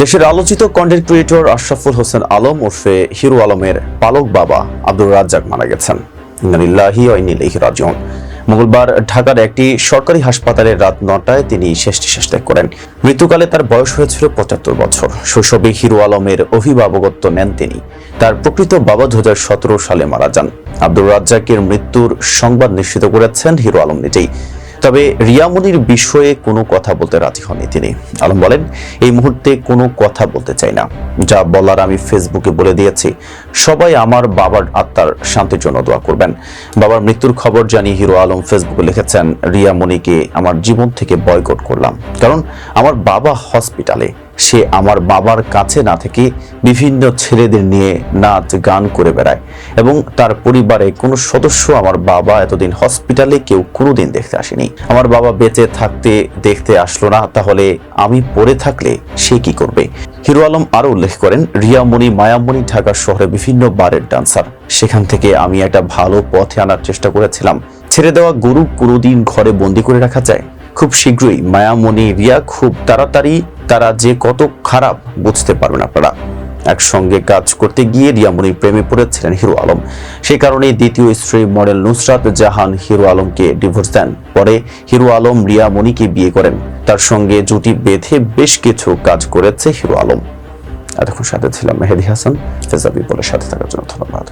দেশের আলোচিত content creator Ashraful Hossain Alam ওরফে হিরু আলমের পালক বাবা আব্দুর রাজ্জাক মারা গেছেন। মঙ্গলবার ঢাকার একটি সরকারি হাসপাতালে রাত নটায় তিনি শেষ নিঃশ্বাস ত্যাগ করেন। মৃত্যুকালে তার বয়স হয়েছিল পঁচাত্তর বছর। শৈশবে হিরু আলমের অভিভাবকত্ব নেন তিনি। তার প্রকৃত বাবা দু হাজার সতেরো সালে মারা যান। আব্দুর রাজ্জাকের মৃত্যুর সংবাদ নিশ্চিত করেছেন হিরো আলম নিজেই। তবে রিয়ামনির বিষয়ে কোনো কথা বলতে রাজি হননি তিনি। আলম বলেন, এই মুহূর্তে কোনো কথা বলতে চাই না। যা বলার আমি ফেসবুকে বলে দিয়েছি। সবাই আমার বাবার আত্মার শান্তির জন্য দোয়া করবেন। বাবার মৃত্যুর খবর জানিয়ে হিরো আলম ফেসবুকে লিখেছেন রিয়ামণিকে আমার জীবন থেকে বয়কট করলাম। কারণ আমার বাবা হসপিটালে সে আমার বাবার কাছে না থেকে বিভিন্ন ছেলেদের নিয়ে নাচ গান করে বেড়ায় এবং তার পরিবারে কোনো সদস্য আমার বাবা এতদিন হসপিটালে কেউ কোনোদিন দেখতে আসেনি। আমার বাবা বেঁচে থাকতে দেখতে আসলো না, তাহলে আমি পড়ে থাকলে সে কি করবে? হিরো আলম আরও উল্লেখ করেন, রিয়ামণি মায়ামণি ঢাকা শহরে বিভিন্ন বারের ডান্সার। সেখান থেকে আমি একটা ভালো পথে আনার চেষ্টা করেছিলাম। ছেড়ে দেওয়া গরু কোনোদিন ঘরে বন্দি করে রাখা যায়? খুব শীঘ্রই মায়ামণি রিয়া খুব তাড়াতাড়ি তারা যে কত খারাপ বুঝতে পারবেন আপনারা। একসঙ্গে কাজ করতে গিয়ে রিয়ামণির প্রেমে পড়েছিলেন হিরো আলম। সেই কারণে দ্বিতীয় স্ত্রী মডেল নুসরাত জাহান হিরো আলমকে ডিভোর্স দেন। পরে হিরো আলম রিয়ামণিকে বিয়ে করেন। তার সঙ্গে জুটি বেঁধে বেশ কিছু কাজ করেছে হিরো আলম। এতক্ষণ সাথে ছিলাম মেহেদি হাসান। ফেজাবি বলে সাথে থাকার জন্য ধন্যবাদ।